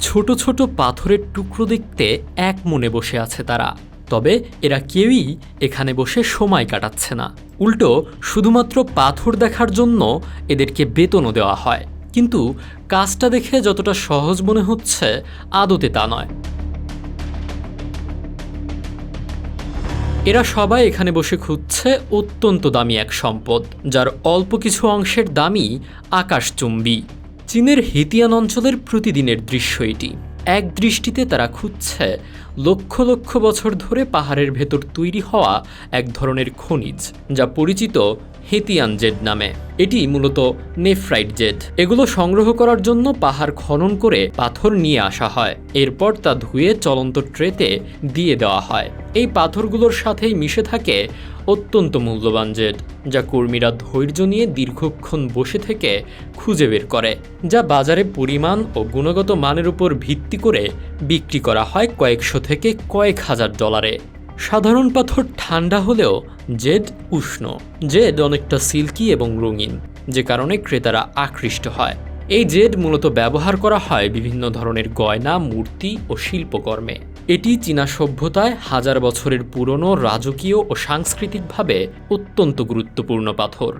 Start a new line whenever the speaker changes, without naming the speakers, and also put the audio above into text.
ছোট ছোট পাথরের টুকরো দেখতে এক মনে বসে আছে তারা। তবে এরা কেউই এখানে বসে সময় কাটাচ্ছে না। উল্টো, শুধুমাত্র পাথর দেখার জন্য এদেরকে বেতনও দেওয়া হয়। কিন্তু কাজটা দেখে যতটা সহজ মনে হচ্ছে, আদতে তা নয়। এরা সবাই এখানে বসে খুঁজছে অত্যন্ত দামি এক সম্পদ, যার অল্প কিছু অংশের দামই আকাশচুম্বী। চীনের হেতিয়ান অঞ্চলের প্রতিদিনের দৃশ্য এটি। এক দৃষ্টিতে তারা খুঁজছে লক্ষ লক্ষ বছর ধরে পাহাড়ের ভেতর তৈরি হওয়া এক ধরনের খনিজ, যা পরিচিত হেতিয়ান জেড নামে। এটি মূলত নেফ্রাইট জেট। এগুলো সংগ্রহ করার জন্য পাহাড় খনন করে পাথর নিয়ে আসা হয়। এরপর তা ধুয়ে চলন্ত ট্রেতে দিয়ে দেওয়া হয়। এই পাথরগুলোর সাথেই মিশে থাকে অত্যন্ত মূল্যবান জেট, যা কর্মীরা ধৈর্য নিয়ে দীর্ঘক্ষণ বসে থেকে খুঁজে বের করে, যা বাজারে পরিমাণ ও গুণগত মানের উপর ভিত্তি করে বিক্রি করা হয় কয়েকশো থেকে কয়েক হাজার ডলারে। সাধারণ পাথর ঠান্ডা হলেও জেড উষ্ণ। জেড অনেকটা সিল্কি এবং রঙিন, যে কারণে ক্রেতারা আকৃষ্ট হয়। এই জেড মূলত ব্যবহার করা হয় বিভিন্ন ধরনের গয়না, মূর্তি ও শিল্পকর্মে। এটি চীনা সভ্যতায় হাজার বছরের পুরনো রাজকীয় ও সাংস্কৃতিকভাবে অত্যন্ত গুরুত্বপূর্ণ পাথর।